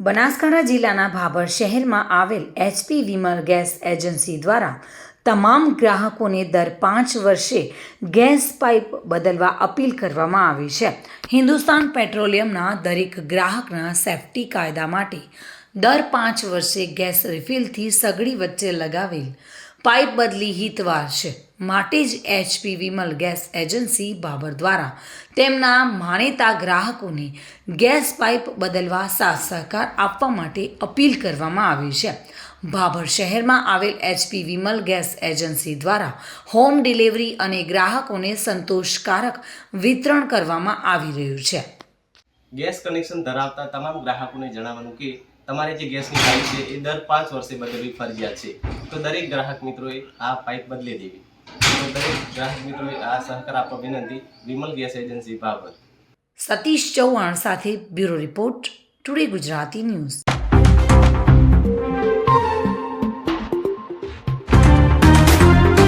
બનાસકાંઠા જિલ્લાના ભાભર શહેરમાં આવેલ એચપી વિમલ ગેસ એજન્સી દ્વારા તમામ ગ્રાહકોને દર પાંચ વર્ષે ગેસ પાઇપ બદલવા અપીલ કરવામાં આવી છે. હિન્દુસ્તાન પેટ્રોલિયમના દરેક ગ્રાહકના સેફટી કાયદા માટે દર પાંચ વર્ષે ગેસ રિફિલથી સગડી વચ્ચે લગાવેલ પાઇપ બદલી હિતવાર છે. માટે જ HP Vimal gas agency Babar દ્વારા તેમના માનેતા ગ્રાહકોને ગેસ પાઇપ બદલવા સાથ સહકાર આપવા માટે અપીલ કરવામાં આવી છે. ભાભર શહેરમાં આવેલ એચપી વિમલ ગેસ એજન્સી દ્વારા હોમ ડિલિવરી અને ગ્રાહકોને સંતોષકારક વિતરણ કરવામાં આવી રહ્યું છે. ગેસ કનેક્શન ધરાવતા તમામ ગ્રાહકોને જણાવવાનું કે તમારે જે ગેસની પાઇપ છે, એ દર પાંચ વર્ષે બદલવી ફરજિયાત છે. તો દરેક ગ્રાહક મિત્રોએ આ પાઇપ બદલી દેવી. તો દરેક ગ્રાહક મિત્રોએ આ સહકાર આપવા વિનંતી, વિમલ ગેસ એજન્સી બાબત. સતીશ ચૌહાણ સાથે bureau report, today Gujarati news.